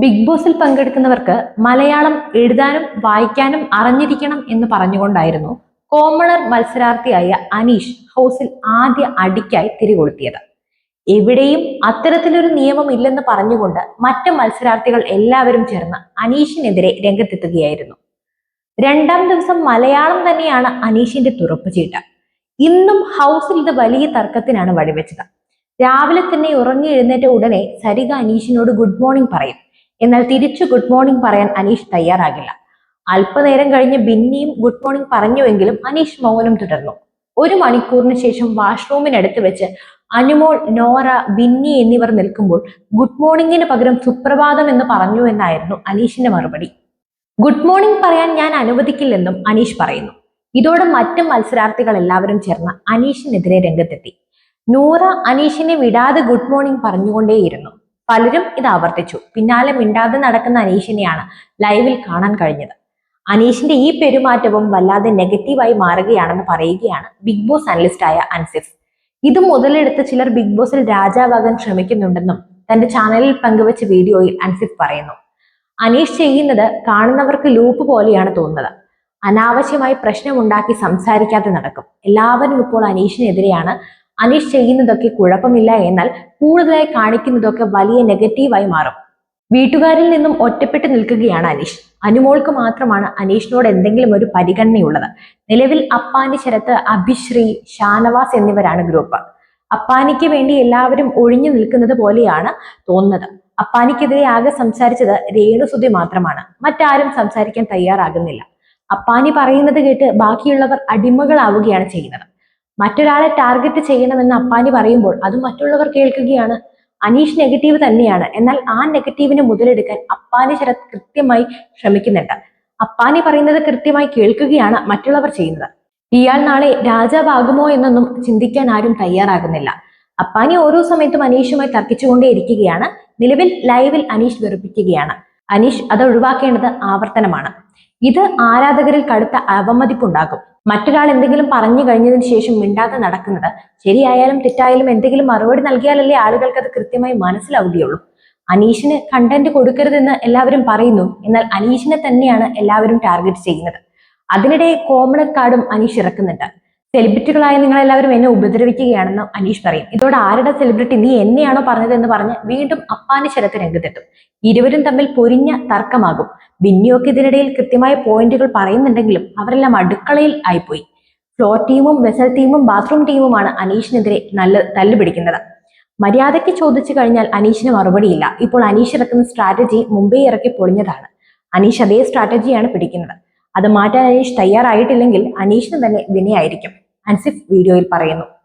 Big ബോസിൽ പങ്കെടുക്കുന്നവർക്ക് മലയാളം എഴുതാനും വായിക്കാനും അറിഞ്ഞിരിക്കണം എന്ന് പറഞ്ഞുകൊണ്ടായിരുന്നു കോമണർ മത്സരാർത്ഥിയായ അനീഷ് ഹൗസിൽ ആദ്യ അടിക്കായി തിരികൊളുത്തിയത്. എവിടെയും അത്തരത്തിലൊരു നിയമം ഇല്ലെന്ന് പറഞ്ഞുകൊണ്ട് മറ്റ് മത്സരാർത്ഥികൾ എല്ലാവരും ചേർന്ന് അനീഷിനെതിരെ രംഗത്തെത്തുകയായിരുന്നു. രണ്ടാം ദിവസം മലയാളം തന്നെയാണ് അനീഷിന്റെ തുറപ്പ് ചീട്ട്. ഇന്നും ഹൗസിൽ ഇത് വലിയ തർക്കത്തിനാണ് വഴിവെച്ചത്. രാവിലെ തന്നെ ഉറങ്ങി എഴുന്നേറ്റ ഉടനെ സരിക അനീഷിനോട് ഗുഡ് മോർണിംഗ് പറയും. എന്നാൽ തിരിച്ചു ഗുഡ് മോർണിംഗ് പറയാൻ അനീഷ് തയ്യാറാകില്ല. അല്പനേരം കഴിഞ്ഞ് ബിന്നിയും ഗുഡ് മോർണിംഗ് പറഞ്ഞുവെങ്കിലും അനീഷ് മൗനം തുടർന്നു. ഒരു മണിക്കൂറിന് ശേഷം വാഷ്റൂമിനടുത്ത് വെച്ച് അനുമോൾ നോറ ബിന്നി എന്നിവർ നിൽക്കുമ്പോൾ ഗുഡ് മോർണിംഗിന് പകരം സുപ്രഭാതം എന്ന് പറഞ്ഞു എന്നായിരുന്നു അനീഷിന്റെ മറുപടി. ഗുഡ് മോർണിംഗ് പറയാൻ ഞാൻ അനുവദിക്കില്ലെന്നും അനീഷ് പറയുന്നു. ഇതോടെ മറ്റു മത്സരാർത്ഥികൾ എല്ലാവരും ചേർന്ന് അനീഷിനെതിരെ രംഗത്തെത്തി. നൂറ അനീഷിനെ വിടാതെ ഗുഡ് മോർണിംഗ് പറഞ്ഞുകൊണ്ടേയിരുന്നു. പലരും ഇത് ആവർത്തിച്ചു. പിന്നാലെ മിണ്ടാതെ നടക്കുന്ന അനീഷിനെയാണ് ലൈവിൽ കാണാൻ കഴിഞ്ഞത്. അനീഷിന്റെ ഈ പെരുമാറ്റവും വല്ലാതെ നെഗറ്റീവായി മാറുകയാണെന്ന് പറയുകയാണ് ബിഗ് ബോസ് അനലിസ്റ്റായ അൻസിഫ്. ഇത് മുതലെടുത്ത് ചിലർ ബിഗ് ബോസിൽ രാജാവാകാൻ ശ്രമിക്കുന്നുണ്ടെന്നും തന്റെ ചാനലിൽ പങ്കുവച്ച വീഡിയോയിൽ അൻസിഫ് പറയുന്നു. അനീഷ് ചെയ്യുന്നത് കാണുന്നവർക്ക് ലൂപ്പ് പോലെയാണ് തോന്നുന്നത്. അനാവശ്യമായി പ്രശ്നമുണ്ടാക്കി സംസാരിക്കാതെ നടക്കും. എല്ലാവരും ഇപ്പോൾ അനീഷിനെതിരെയാണ് അനീഷ് ചെയ്യുന്നതൊക്കെ കുഴപ്പമില്ല എന്നാൽ കൂടുതലായി കാണിക്കുന്നതൊക്കെ വലിയ നെഗറ്റീവായി മാറും. വീട്ടുകാരിൽ നിന്നും ഒറ്റപ്പെട്ട് നിൽക്കുകയാണ് അനീഷ്. അനുമോൾക്ക് മാത്രമാണ് അനീഷിനോട് എന്തെങ്കിലും ഒരു പരിഗണനയുള്ളത്. നിലവിൽ അപ്പാനി ശരത്ത് അഭിശ്രീ ഷാനവാസ് എന്നിവരാണ് ഗ്രൂപ്പ്. അപ്പാനിക്ക് വേണ്ടി എല്ലാവരും ഒഴിഞ്ഞു നിൽക്കുന്നത് പോലെയാണ് തോന്നുന്നത്. അപ്പാനിക്കെതിരെ ആകെ സംസാരിച്ചത് രേണുസുതി മാത്രമാണ്. മറ്റാരും സംസാരിക്കാൻ തയ്യാറാകുന്നില്ല. അപ്പാനി പറയുന്നത് കേട്ട് ബാക്കിയുള്ളവർ അടിമകളാവുകയാണ് ചെയ്യുന്നത്. മറ്റൊരാളെ ടാർഗറ്റ് ചെയ്യണമെന്ന് അപ്പാനി പറയുമ്പോൾ അത് മറ്റുള്ളവർ കേൾക്കുകയാണ്. അനീഷ് നെഗറ്റീവ് തന്നെയാണ്. എന്നാൽ ആ നെഗറ്റീവിനെ മുതലെടുക്കാൻ അപ്പാനി ശരത് കൃത്യമായി ശ്രമിക്കുന്നുണ്ട്. അപ്പാനി പറയുന്നത് കൃത്യമായി കേൾക്കുകയാണ് മറ്റുള്ളവർ ചെയ്യുന്നത്. ഇയാൾ നാളെ രാജാവാകുമോ എന്നൊന്നും ചിന്തിക്കാൻ ആരും തയ്യാറാകുന്നില്ല. അപ്പാനി ഓരോ സമയത്തും അനീഷുമായി തർക്കിച്ചുകൊണ്ടേയിരിക്കുകയാണ് നിലവിൽ ലൈവിൽ അനീഷ് വെറുപ്പിക്കുകയാണ്. അനീഷ് അത് ഒഴിവാക്കേണ്ടത് ആവർത്തനമാണ്. ഇത് ആരാധകരിൽ കടുത്ത അവമതിപ്പുണ്ടാകും മറ്റൊരാൾ എന്തെങ്കിലും പറഞ്ഞു കഴിഞ്ഞതിന് ശേഷം മിണ്ടാതെ നടക്കുന്നത്. ശരിയായാലും തെറ്റായാലും എന്തെങ്കിലും മറുപടി നൽകിയാലല്ലേ ആളുകൾക്ക് അത് കൃത്യമായി മനസ്സിലാവുകയുള്ളൂ. അനീഷിന് കണ്ടന്റ് കൊടുക്കരുതെന്ന് എല്ലാവരും പറയുന്നു. എന്നാൽ അനീഷിനെ തന്നെയാണ് എല്ലാവരും ടാർഗറ്റ് ചെയ്യുന്നത്. അതിനിടെ കോമൺ കാർഡും അനീഷ് ഇറക്കുന്നുണ്ട്. സെലിബ്രിറ്റികളായ നിങ്ങളെല്ലാവരും എന്നെ ഉപദ്രവിക്കുകയാണെന്ന് അനീഷ് പറയും. ഇതോടെ ആരുടെ സെലിബ്രിറ്റി നീ എന്നെയാണോ പറഞ്ഞത് എന്ന് പറഞ്ഞ് വീണ്ടും അപ്പാനി ശരത്ത് രംഗത്തെത്തും. ഇരുവരും തമ്മിൽ പൊരിഞ്ഞ തർക്കമാകും. ബിന്നിയൊക്കെ ഇതിനിടയിൽ കൃത്യമായ പോയിന്റുകൾ പറയുന്നുണ്ടെങ്കിലും അവരെല്ലാം അടുക്കളയിൽ ആയിപ്പോയി. ഫ്ലോർ ടീമും വെസൽ ടീമും ബാത്റൂം ടീമുമാണ് അനീഷിനെതിരെ നല്ല തല്ലുപിടിക്കുന്നത് മര്യാദയ്ക്ക് ചോദിച്ചു കഴിഞ്ഞാൽ അനീഷിന് മറുപടിയില്ല. ഇപ്പോൾ അനീഷ് ഇറക്കുന്ന സ്ട്രാറ്റജി മുംബൈ ഇറക്കി പൊളിഞ്ഞതാണ്. അനീഷ് അതേ സ്ട്രാറ്റജിയാണ് പിടിക്കുന്നത്. അത് മാറ്റാൻ അനീഷ് തയ്യാറായിട്ടില്ലെങ്കിൽ അനീഷിന് തന്നെ വിനയായിരിക്കും. അൻസിഫ് വീഡിയോയിൽ പറയുന്നു.